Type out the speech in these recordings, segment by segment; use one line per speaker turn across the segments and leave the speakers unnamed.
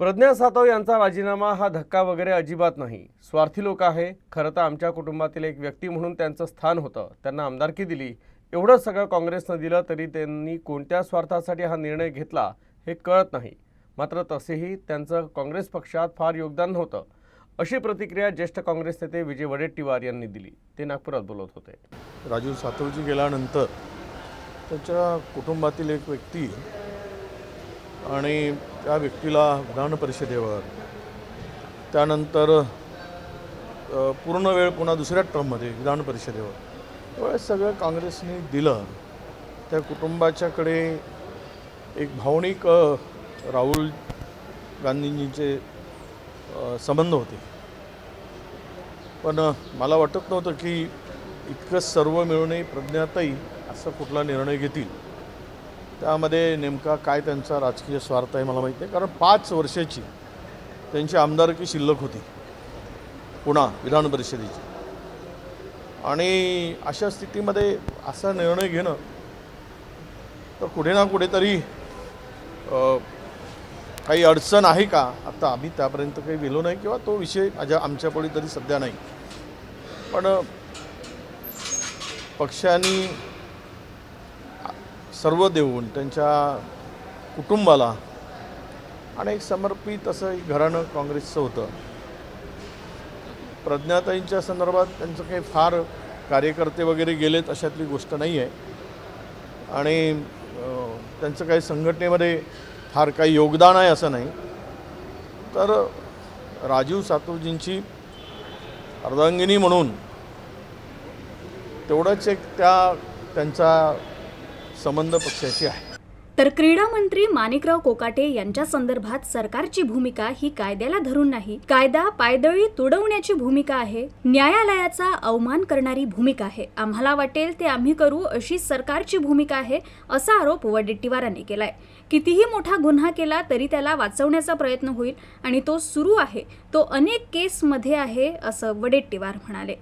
प्रज्ञा सातव यांचा राजीनामा हा धक्का वगैरे अजिबात नाही. स्वार्थी लोक आहे. खरं तर आमच्या कुटुंबातील एक व्यक्ती म्हणून त्यांचं स्थान होतं. त्यांना आमदारकी दिली. एवढं सगळं काँग्रेसनं दिलं तरी त्यांनी कोणत्या स्वार्थासाठी हा निर्णय घेतला हे कळत नाही. मात्र तसेही त्यांचं काँग्रेस पक्षात फार योगदान नव्हतं. अशी प्रतिक्रिया ज्येष्ठ काँग्रेस नेते विजय वडेट्टीवार यांनी दिली. ते नागपुरात बोलत होते.
राजीव सातवजी गेल्यानंतर त्याच्या कुटुंबातील एक व्यक्ती आणि त्या व्यक्तीला विधान परिषदेवर. त्यानंतर पूर्ण वेळ पुन्हा दुसऱ्या टर्ममध्ये विधान परिषदेवर. त्यावेळेस सगळं काँग्रेसने दिलं. त्या कुटुंबाच्याकडे एक भावनिक राहुल गांधीजींचे संबंध होते. पण मला वाटत नव्हतं की इतकं सर्व मिळूनही प्रज्ञाताई असा कुठला निर्णय घेतील. त्यामध्ये नेमका काय त्यांचा राजकीय स्वार्थ आहे मला माहीत नाही. कारण पाच वर्षाची त्यांची आमदारकी शिल्लक होती. पुन्हा विधान परिषदेची. आणि अशा स्थितीमध्ये असा निर्णय घेणं तर कुठे ना कुठेतरी काही अडचण आहे का? आता आम्ही त्यापर्यंत काही गेलो नाही किंवा तो विषय माझ्या आमच्यापुढे तरी सध्या नाही. पण पक्षांनी सर्व देऊन त्यांच्या कुटुंबाला आणि एक समर्पित असं एक घराणं काँग्रेसचं होतं. प्रज्ञाताईंच्या संदर्भात त्यांचं काही फार कार्यकर्ते वगैरे गेलेत अशातली गोष्ट नाही आहे. आणि त्यांचं काही संघटनेमध्ये फार काही योगदान आहे असं नाही. तर राजीव सातवजींची अर्धांगिनी म्हणून तेवढंच एक त्या त्यांचा संबंध पक्षाशी आहे.
तर क्रीडा मंत्री माणिकराव कोकाटे यांच्या संदर्भात सरकारची भूमिका ही कायद्याला धरून नाही. कायदा पायदळी तुडवण्याची भूमिका आहे. न्यायालयाचा अवमान करणारी भूमिका आहे. आम्हाला वाटेल ते आम्ही करू अशी सरकारची भूमिका आहे असा आरोप वडेट्टीवारांनी केलाय. कितीही मोठा गुन्हा केला तरी त्याला वाचवण्याचा प्रयत्न होईल आणि तो सुरू आहे. तो अनेक केसमध्ये आहे असं वडेट्टीवार म्हणाले.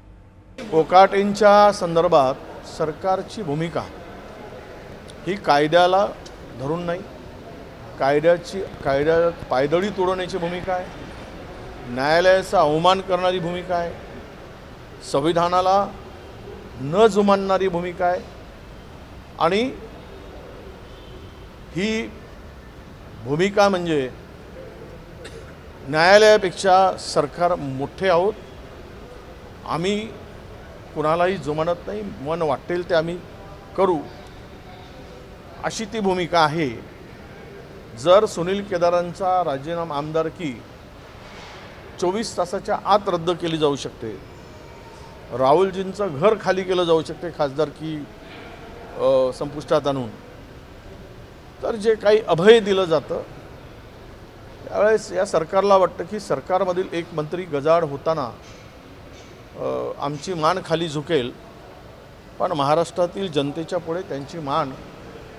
कोकाटेंच्या संदर्भात सरकारची भूमिका ही कायद्याला धरून नाही. कायद्याची कायद्या पायदळी तोडवण्याची भूमिका आहे. न्यायालयाचा अवमान करणारी भूमिका आहे. संविधानाला न जुमानणारी भूमिका आहे. आणि ही भूमिका म्हणजे न्यायालयापेक्षा सरकार मोठे आहोत. आम्ही कुणालाही जुमानत नाही. मन वाटेल ते आम्ही करू. अशी ती भूमिका आहे. जर सुनील केदारांचा राजीनामा आमदारकी चोवीस तासाच्या आत रद्द केली जाऊ शकते. राहुलजींचं घर खाली केलं जाऊ शकते खासदारकी संपुष्टात आणून. तर जे काही अभय दिलं जातं त्यावेळेस या सरकारला वाटतं की सरकारमधील एक मंत्री गजाड होताना आमची मान खाली झुकेल. पण महाराष्ट्रातील जनतेच्या पुढे त्यांची मान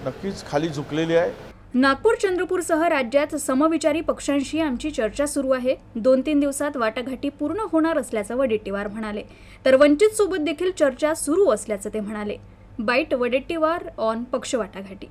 नक्कीच खाली झुकलेली आहे.
नागपूर चंद्रपूरसह राज्यात समविचारी पक्षांशी आमची चर्चा सुरू आहे. दोन तीन दिवसात वाटाघाटी पूर्ण होणार असल्याचं वडेट्टीवार म्हणाले. तर वंचित सोबत देखील चर्चा सुरू असल्याचं ते म्हणाले. बाईट वडेट्टीवार ऑन पक्ष वाटाघाटी.